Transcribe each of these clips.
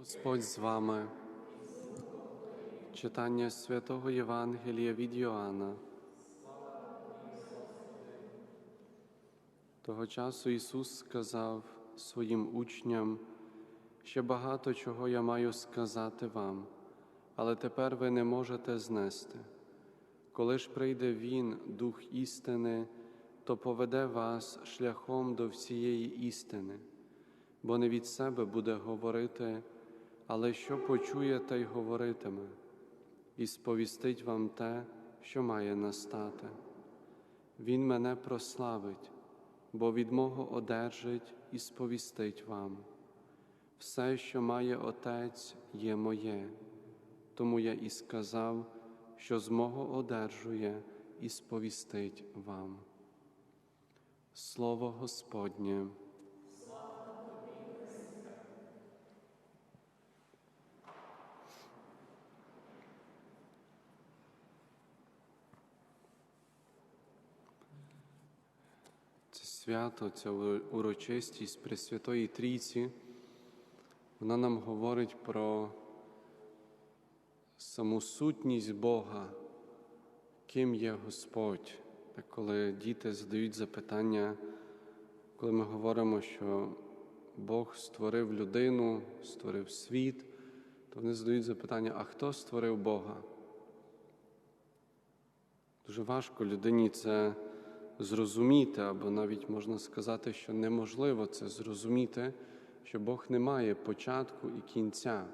Господь з вами. Читання святого Євангелія від Йоанна. Того часу Ісус сказав своїм учням, ще багато чого я маю сказати вам, але тепер ви не можете знести. Коли ж прийде Він, Дух істини, то поведе вас шляхом до всієї істини, бо не від себе буде говорити, але що почує, те й говоритиме, і сповістить вам те, що має настати. Він мене прославить, бо від мого одержить і сповістить вам. Все, що має Отець, є моє, тому я і сказав, що з мого одержує і сповістить вам. Слово Господнє. Свято, ця урочистість Пресвятої Трійці, вона нам говорить про саму сутність Бога, ким є Господь. Так коли діти задають запитання, коли ми говоримо, що Бог створив людину, створив світ, то вони задають запитання, а хто створив Бога? Дуже важко людині це зрозуміти, або навіть можна сказати, що неможливо це зрозуміти, що Бог не має початку і кінця,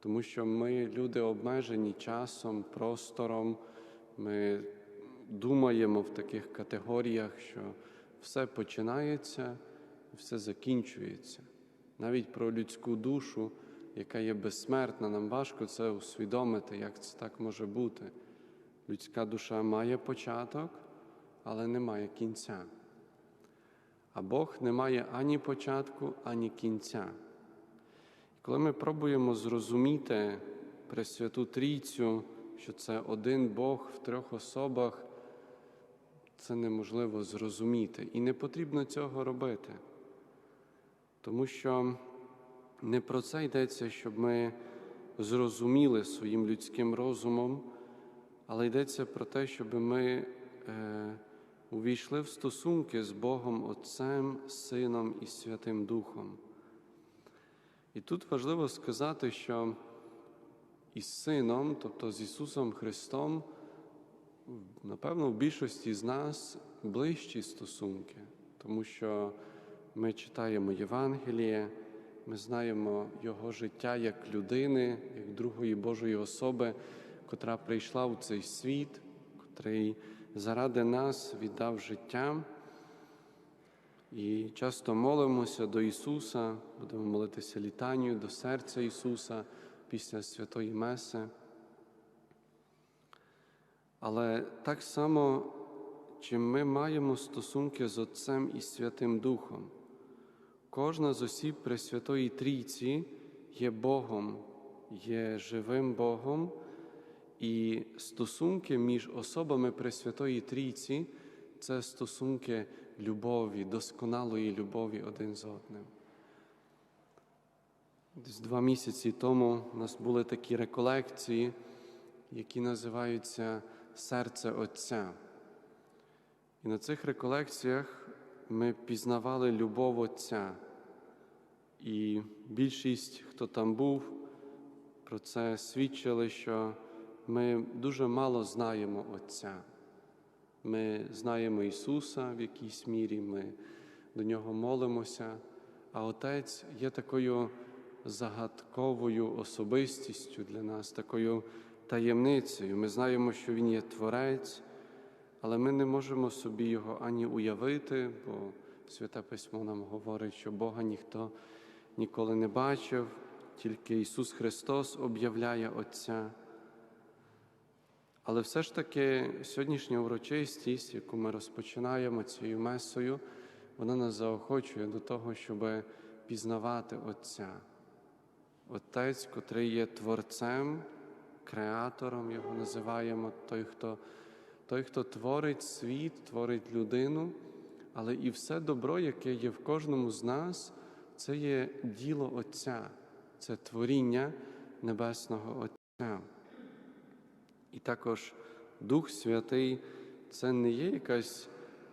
тому що ми, люди, обмежені часом, простором, ми думаємо в таких категоріях, що все починається все закінчується. Навіть про людську душу, яка є безсмертна, нам важко це усвідомити, як це так може бути. Людська душа має початок, але не має кінця. А Бог не має ані початку, ані кінця. І коли ми пробуємо зрозуміти Пресвяту Трійцю, що це один Бог в трьох особах, це неможливо зрозуміти. І не потрібно цього робити. Тому що не про це йдеться, щоб ми зрозуміли своїм людським розумом, але йдеться про те, щоб ми е, увійшли в стосунки з Богом Отцем, Сином і Святим Духом. І тут важливо сказати, що із Сином, тобто з Ісусом Христом, напевно, в більшості з нас ближчі стосунки, тому що ми читаємо Євангеліє, ми знаємо Його життя як людини, як другої Божої особи, котра прийшла в цей світ, котрий заради нас віддав життя. І часто молимося до Ісуса, будемо молитися літанню до серця Ісуса після Святої Меси. Але так само, чи ми маємо стосунки з Отцем і Святим Духом. Кожна з осіб Пресвятої Трійці є Богом, є живим Богом, і стосунки між особами Пресвятої Трійці це стосунки любові, досконалої любові один з одним. Десь два місяці тому у нас були такі реколекції, які називаються Серце Отця. І на цих реколекціях ми пізнавали любов Отця. І більшість, хто там був, про це свідчили, що ми дуже мало знаємо Отця. Ми знаємо Ісуса в якійсь мірі, ми до Нього молимося, а Отець є такою загадковою особистістю для нас, такою таємницею. Ми знаємо, що Він є Творець, але ми не можемо собі Його ані уявити, бо Святе Письмо нам говорить, що Бога ніхто ніколи не бачив, тільки Ісус Христос об'являє Отця. Але все ж таки сьогоднішня урочистість, яку ми розпочинаємо цією месою, вона нас заохочує до того, щоб пізнавати Отця. Отець, котрий є Творцем, креатором, його називаємо, той, хто, той, хто творить світ, творить людину, але і все добро, яке є в кожному з нас, це є діло Отця. це творіння Небесного Отця. І також Дух Святий це не є якась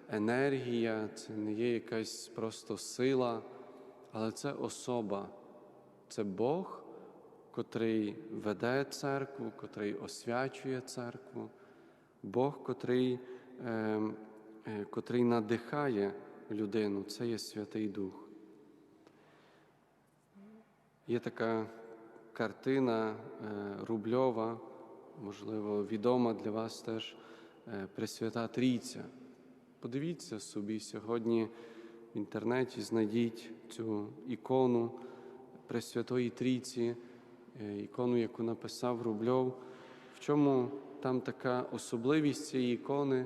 енергія, це не є якась просто сила, але це особа, це Бог, котрий веде церкву, котрий освячує церкву, Бог, котрий, е, е, котрий надихає людину, це є Святий Дух. Є така картина е, Рубльова, можливо, відома для вас теж е, Пресвята Трійця. Подивіться собі сьогодні в інтернеті, знайдіть цю ікону Пресвятої Трійці, е, ікону, яку написав Рубльов. В чому там така особливість цієї ікони,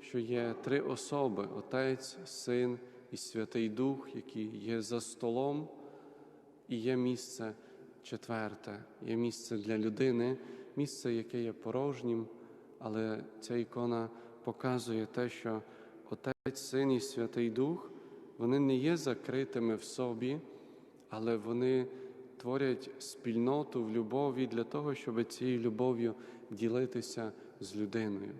що є три особи: Отець, Син і Святий Дух, які є за столом, і є місце четверте, є місце для людини, місце, яке є порожнім, але ця ікона показує те, що Отець, Син і Святий Дух, вони не є закритими в собі, але вони творять спільноту в любові для того, щоб цією любов'ю ділитися з людиною.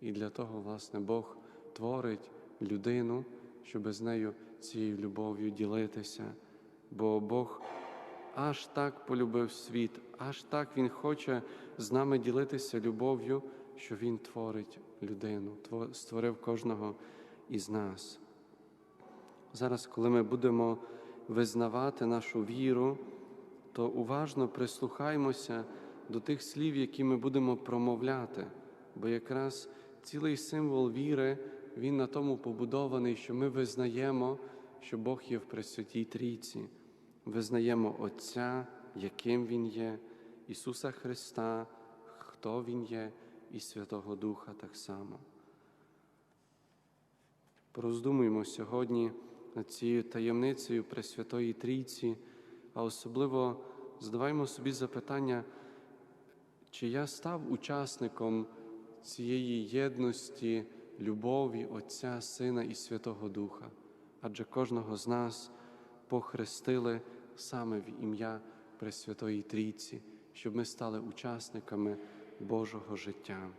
І для того, власне, Бог творить людину, щоб з нею цією любов'ю ділитися. Бо Бог аж так полюбив світ, аж так Він хоче з нами ділитися любов'ю, що Він творить людину, створив кожного із нас. Зараз, коли ми будемо визнавати нашу віру, то уважно прислухаймося до тих слів, які ми будемо промовляти, бо якраз цілий символ віри, він на тому побудований, що ми визнаємо, що Бог є в Пресвятій Трійці, визнаємо Отця, яким Він є, Ісуса Христа, хто Він є, і Святого Духа так само. Пороздумуємо сьогодні над цією таємницею Пресвятої Трійці, а особливо задаваймо собі запитання, чи я став учасником цієї єдності, любові Отця, Сина і Святого Духа, адже кожного з нас похрестили саме в ім'я Пресвятої Трійці, щоб ми стали учасниками Божого життя.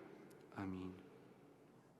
Амінь.